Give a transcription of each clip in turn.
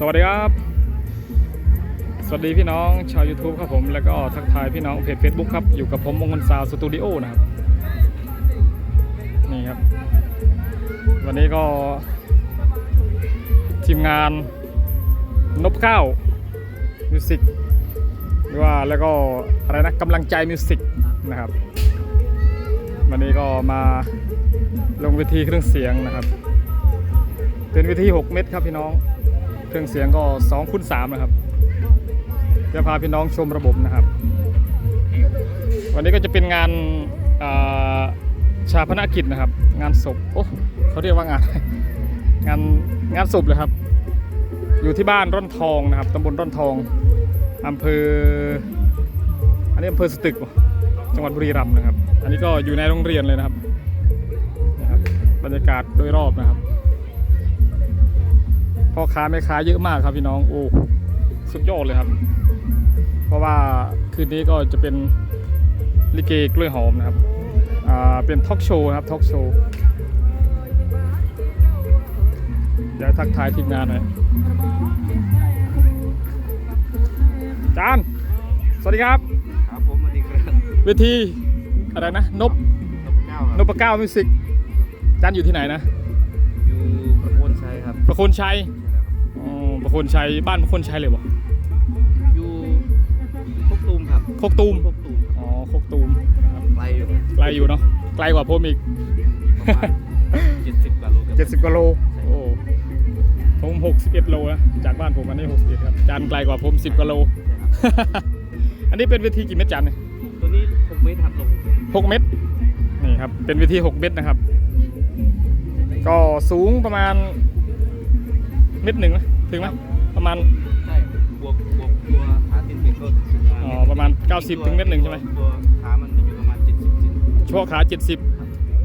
สวัสดีครับ สวัสดีพี่น้องชาว YouTube ครับผมแล้วก็ทักทายพี่น้องเพจ Facebook ครับ อยู่กับผมมงคลสาวสตูดิโอนะครับ นี่ครับ วันนี้ก็ทีมงานนบเก้ามิวสิกหรือว่าแล้วก็อะไรนะกำลังใจมิวสิกนะครับ วันนี้ก็มาลงเวทีเครื่องเสียงนะครับ เป็นเวที 6 เมตรครับพี่น้อง เครื่องเสียงก็2คูณ3นะครับจะพาพี่น้องชมระบบนะครับ วันนี้ก็จะเป็นงานาชาพนกิจนะครับ งานศพโอ้เขาเรียกว่างานงานงานศพเลยครับ อยู่ที่บ้านร่อนทองนะครับตำบลร่อนทองอำเภอ อันนี้อำเภอสตึก จังหวัดบุรีรัมย์นะครับ อันนี้ก็อยู่ในโรงเรียนเลยนะครับนะครับบรรยากาศโดยรอบนะครับ พ่อค้าแม่ค้าเยอะมากครับพี่น้องโอ้สุดยอดเลยครับ เพราะว่าคืนนี้ก็จะเป็นลิเกกล้วยหอมนะครับอ่าเป็นทอล์กโชว์ครับทอล์กโชว์เดี๋ยวทักทายทีมงานหน่อยจานสวัสดีครับครับผมสวัสดีครับเวทีอะไรนะนบนพเก้านพเก้ามิวสิกจานอยู่ที่ไหนนะ อยู่ประโคนชัยครับ ประโคนชัยอ๋อ ประโคนชัยบ้านประโคนชัยเลยบ่อยู่พกตูมครับโคกตูมพกตูมอ๋อโคกตูมนะครับไกลอยู่ไกลอยู่เนาะไกลกว่าผมอีกประมาณ70กว่าโลครับ 70กว่าโลโอ้ผม61โลนะจากบ้านผมอันนี้61ครับจานไกลกว่าผม10กว่าโล อันนี้เป็นเวทีกี่เมตรจานเนี่ยตัวนี้6เมตรหักลง6เมตรนี่ครับเป็นเวที6เมตรนะครับ ก็สูงประมาณเมตรหนึ่งไหม ถึงไหมประมาณใช่บวกบวกตัวขาตินเป็นก็อ๋อประมาณ 90 ถึงเมตรหนึ่งใช่ไหมตัวขามันจะอยู่ประมาณ 70เซนช่วขา 70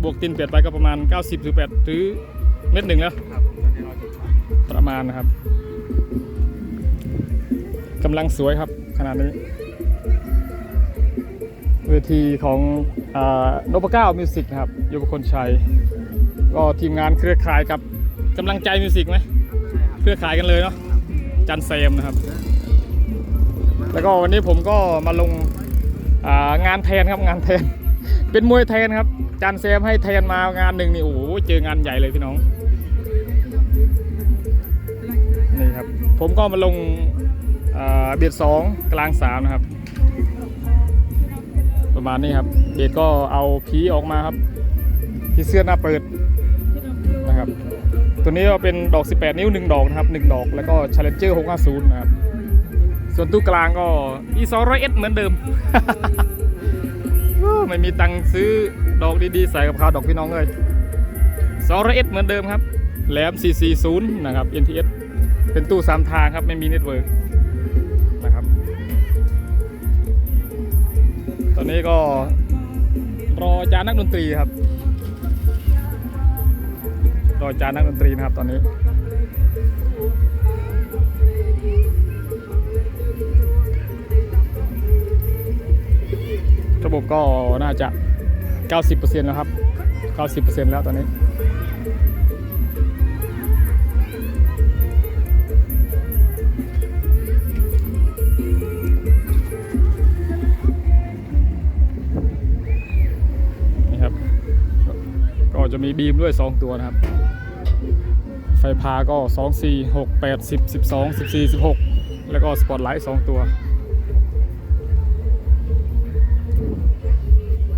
บวกตีนเปลี่ยนไปก็ประมาณ 90 หรือ8หรือเมตรหนึ่งแล้วครับผมก็จะร้อยสิบาทประมาณนะครับกำลังสวยครับขนาดนี้ เวทีของอานพเก้ามิวสิกนะครับอยู่กับคนชัย ก็ทีมงานเครือข่ายกับกำลังใจมิวสิกไหมใช่ครับ เครือข่ายกันเลยเนาะจันเซมนะครับ แล้วก็วันนี้ผมก็มาลงอ่างานแทนครับงานแทน เป็นมวยแทนครับ จันเซมให้แทนมางานหนึ่งนี่โอ้โหเจองานใหญ่เลยพี่น้องนี่ครับผมก็มาลงอ่าเบียดสองกลางสามนะครับ ประมาณนี้ครับเบียดก็เอาผีออกมาครับผีเสื้อหน้าเปิดนะครับ ตัวนี้ก็เป็นดอก 18 นิ้ว 1 ดอกนะครับ 1 ดอกแล้วก็ Challenger 650 นะครับ ส่วนตู้กลางก็ e 2 0 0 s เหมือนเดิม ไม่มีตังค์ซื้อดอกดีๆ ใส่กับเขาวดอกพี่น้องเลย200 s เหมือนเดิมครับ แหลม 440 นะครับ NTS เป็นตู้3ทางครับ ไม่มีเน็ตเวิร์กนะครับตอนนี้ก็รอจานักดนตรีครับ รอจานนักดนตรีนะครับตอนนี้ระบบก็น่าจะ 90%แล้วครับ 90%แล้วตอนนี้ บีมด้วย 2 ตัวนะครับ ไฟพาก็ 2 4 6 8 10 12 14 16 แล้วก็สปอตไลท์ 2 ตัว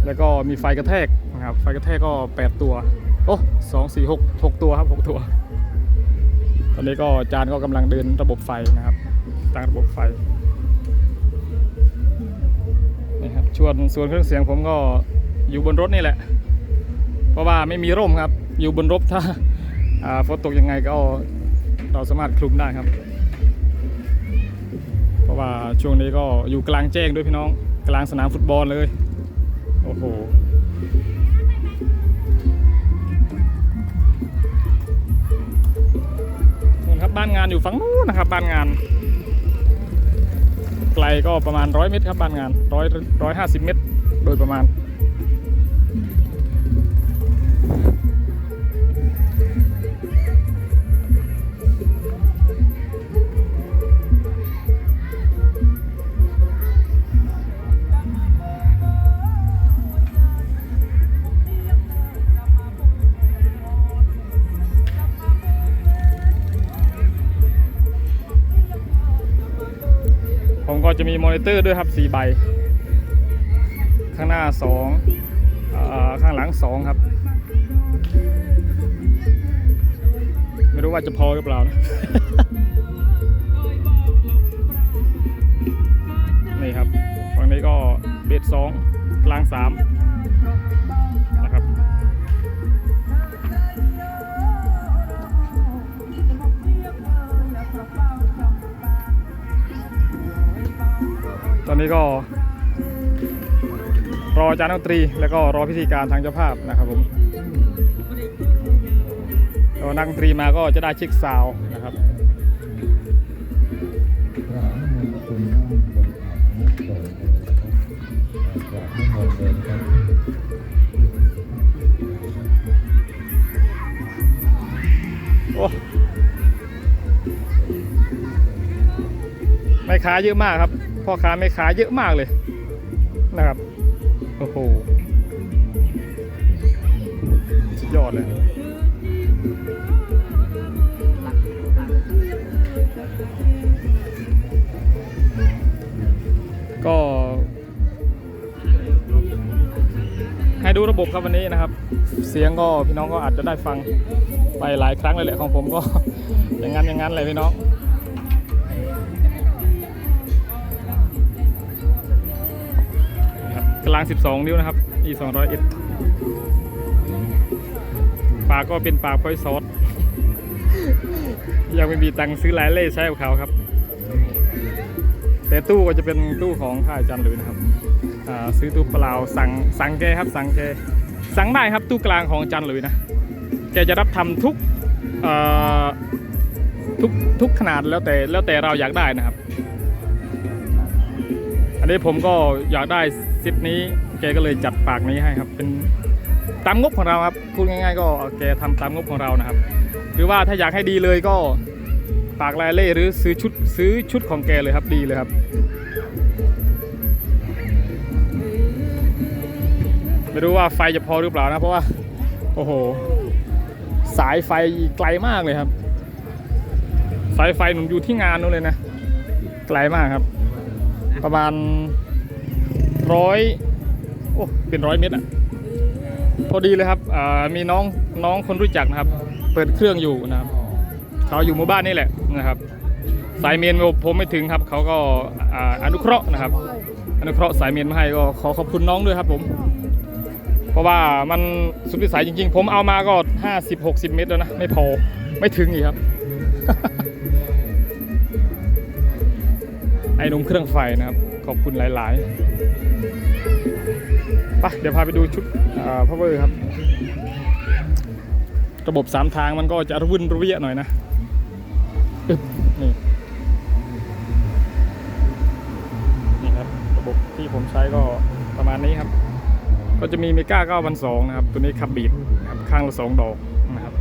แล้วก็มีไฟกระแทกนะครับ ไฟกระแทกก็ 8 ตัว โอ้สองสี่หกหกตัวครับ 6 ตัว ตอนนี้ก็จานก็กำลังเดินระบบไฟนะครับตั้งระบบไฟนี่ครับชวนส่วนเครื่องเสียงผมก็อยู่บนรถนี่แหละ เพราะว่าไม่มีร่มครับ อยู่บนรถถ้าอ่าฝนตกยังไงก็เราสามารถคลุมได้ครับ เพราะว่าช่วงนี้ก็อยู่กลางแจ้งด้วยพี่น้องกลางสนามฟุตบอลเลย โอ้โหนู่นครับบ้านงานอยู่ฝั่งนู้นนะครับ บ้านงาน ไกลก็ประมาณร้อยเมตรครับบ้านงานร้อยร้อยห้าสิบเมตร โดยประมาณ ผมก็จะมีมอนิเตอร์ด้วยครับ4ใบ ข้างหน้า2เอ่อข้างหลัง 2 ครับ ไม่รู้ว่าจะพอหรือเปล่านะนี่ครับฝั่งนี้ก็เบสสองกลางสามนะครับ อนนี้ก็ รออาจารย์ดนตรี แล้วก็รอพิธีการทางเจ้าภาพนะครับผมแล้วนักดนตรีมาก็จะได้เช็คซาวนะครับโอ้ไม่ค้าเยอะมากครับ พ่อค้าไม่ค้าเยอะมากเลยนะครับ โอ้โหสุดยอดเลยก็ให้ดูระบบครับวันนี้นะครับ เสียงก็พี่น้องก็อาจจะได้ฟังไปหลายครั้งเลยแหละของผมก็อย่างนั้นอย่างนั้นเลยพี่น้อง กลาง 12 นิ้วนะครับ e 2 0 0 s ปากก็เป็นปากพอยซอสยังไม่มีตังค์ซื้อหลายเล่ใช้กับเขาครับ แต่ตู้ก็จะเป็นตู้ของค่ายจันหรือนะครับ ซื้อตู้เปล่าสั่งสั่งแกครับ สั่งแกสั่งได้ครับตู้กลางของจันหรือนะแกจะรับทำทุกทุกทุกขนาดแล้วแต่แล้วแต่เราอยากได้นะครับ อันนี้ผมก็อยากได้ ซิปนี้แกก็เลยจัดปากนี้ให้ครับ เป็นตามงบของเราครับพูดง่าย ๆ ก็แกทำตามงบของเรานะครับ หรือว่าถ้าอยากให้ดีเลยก็ปากลายเล่หรือซื้อชุดซื้อชุดของแกเลยครับดีเลยครับ ไม่รู้ว่าไฟจะพอหรือเปล่านะ เพราะว่า โอ้โห สายไฟไกลมากเลยครับ สายไฟหนุนอยู่ที่งานนู้นเลยนะ ไกลมากครับ ประมาณ ร้อยโอ้เป็นร้อยเมตรอะพอดีเลยครับมีน้องน้องคนรู้จักนะครับ เปิดเครื่องอยู่นะครับเขาอยู่หมู่บ้านนี่แหละนะครับ สายเมนผมไม่ถึงครับ เขาก็ออนุเคราะห์นะครับ อนุเคราะห์สายเมนมาให้ก็ขอขอบคุณน้องด้วยครับผม เพราะว่ามันสุดวิสัยจริง ๆ ผมเอามาก็ 50 60 เมตรแล้วนะ ไม่พอไม่ถึงอีกครับไอ้นุ่มเครื่องไฟนะครับ ขอบคุณหลาย ๆ ปเดี๋ยวพาไปดูชุดพาวเวอร์ครับ ระบบสามทางมันก็จะระวุ่นระเวียหน่อยนะนี่นี่ครับระบบที่ผมใช้ก็ประมาณนี้ครับ ก็จะมีเมก้า9,200นะครับ ตัวนี้ขับบีดครับข้างละ2ดอกนะครับ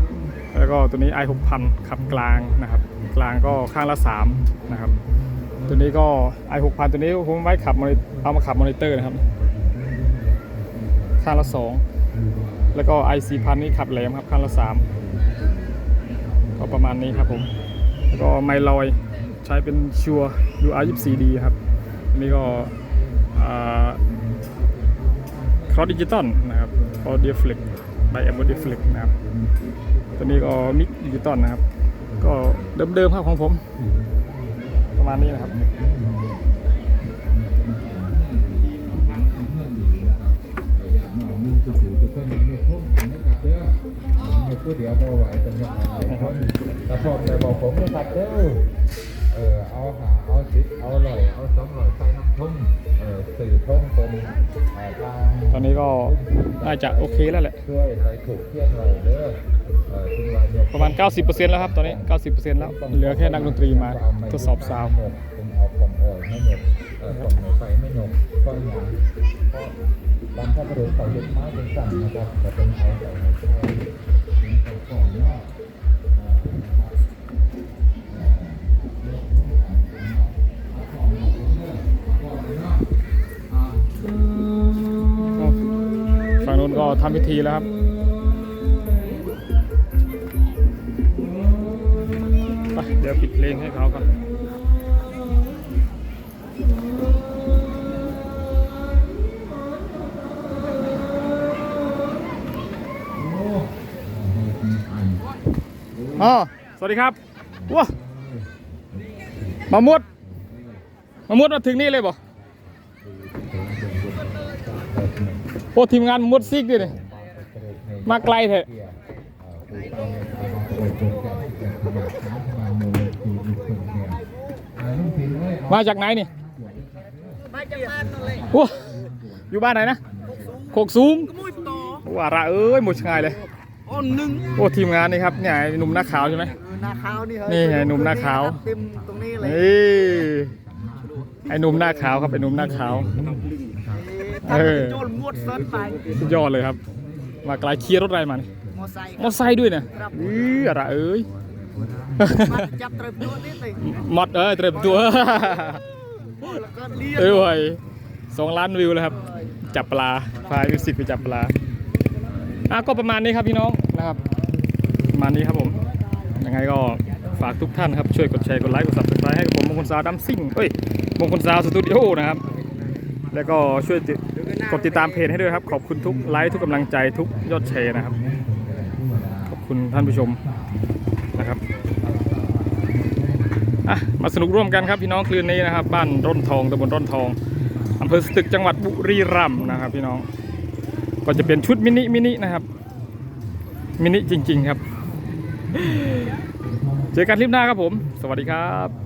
แล้วก็ตัวนี้ i 6,000ขับกลางนะครับ กลางก็ข้างละ3นะครับ ตัวนี้ก็ i 6,000ตัวนี้ผมไว้ขับเอามาขับมอนิเตอร์นะครับ ข้างละ2แล้วก็ i 4,000นี่ขับแหลมครับข้างละ3ก็ประมาณนี้ครับผมแล้วก็ไมลอยใช้เป็นชัวร์ UR 24D ครับอันนี้ก็ครอสดิจิตอลนะครับออเดียฟลิกไบแอมอดีฟลิกนะครับตัวนี้ก็มิกดิจิตอลนะครับ ก็เดิมๆครับของผม ประมาณนี้นะครับ ก๋วยเตี๋ยวพอไหวเป็นยังไงแต่พอแต่บอกผมไม่ตัดเด้อ เออเอาหาเอาสิบเอาอร่อยเอาสองอร่อยใส่น้ำทุ่มเออสื่อท่องเป็นเอ่อทางตอนนี้ก็น่าจะโอเคแล้วแหละช่วยใส่ถูกเที่ยงเลยเด้อเออถึงวันเนี่ยประมาณ 90%แล้วครับตอนนี้ 90%แล้วเหลือแค่นักดนตรีมาทดสอบซาวด์ผมเอาของอ่อยไม่หมดเออของไหนไฟไม่หนกก็อย่างเพราะบางพระบรุษเขายึดไม้เป็นสั่งนะครับแต่เป็นเอาใส่ในช่วยเป็นของนอก ทำพิธีแล้วครับไปเดี๋ยวปิดเพลงให้เขาครับอ๋อสวัสดีครับว้ามามุดมามุดมาถึงนี่เลยบ่ โอ้ทีมงานมุดซิกดิเนี่ยมาไกลเถอะมาจากไหนนี่มาจากบ้านนั่นเลยว้าอยู่บ้านไหนนะโคกสูงก็มุ้ยต่อว่าระเอ้ยหมดชายเลยอ้อนหนึ่งโอ้ทีมงานนี่ครับเนี่ยไอ้หนุ่มหน้าขาวใช่ไหมหน้าขาวนี่เฮ้ยนี่ไงหนุ่มหน้าขาวเต็มตรงนี้เลยนี่ไอ้หนุ่มหน้าขาวครับไอ้หนุ่มหน้าขาว เออโจลมวดเซิร์ชไปสุดยอดเลยครับ มาไกลเคลียร์รถอะไรมานี่มอไซค์มอไซค์ด้วยเนี่ยอืออะไรเอ้ยมาจับเตรมตัวนี่สิมอดเอ้ยเตรียมตัวแล้วก็เลี้ยงเอ้ยเว้ยสองล้านวิวแล้วครับ จับปลาไฟล์มิวสิกไปจับปลาอะก็ประมาณนี้ครับพี่น้องนะครับประมาณนี้ครับผมยังไงก็ฝากทุกท่านครับช่วยกดแชร์กดไลค์กด subscribe ให้กับผมมงคลสาวดัมซิ่งเฮ้ยมงคลสาวสตูดิโอนะครับ แล้วก็ช่วยติด กดติดตามเพจให้ด้วยครับ ขอบคุณทุกไลค์ทุกกำลังใจทุกยอดแชร์นะครับ ขอบคุณท่านผู้ชมนะครับมาสนุกร่วมกันครับพี่น้องคืนนี้นะครับ บ้านร่นทองตำบลร่นทองอำเภอสตึกจังหวัดบุรีรัมย์นะครับ พี่น้องก็จะเป็นชุดมินิมินินะครับมินิจริง ๆ ครับ เจอกันคลิปหน้าครับผม สวัสดีครับ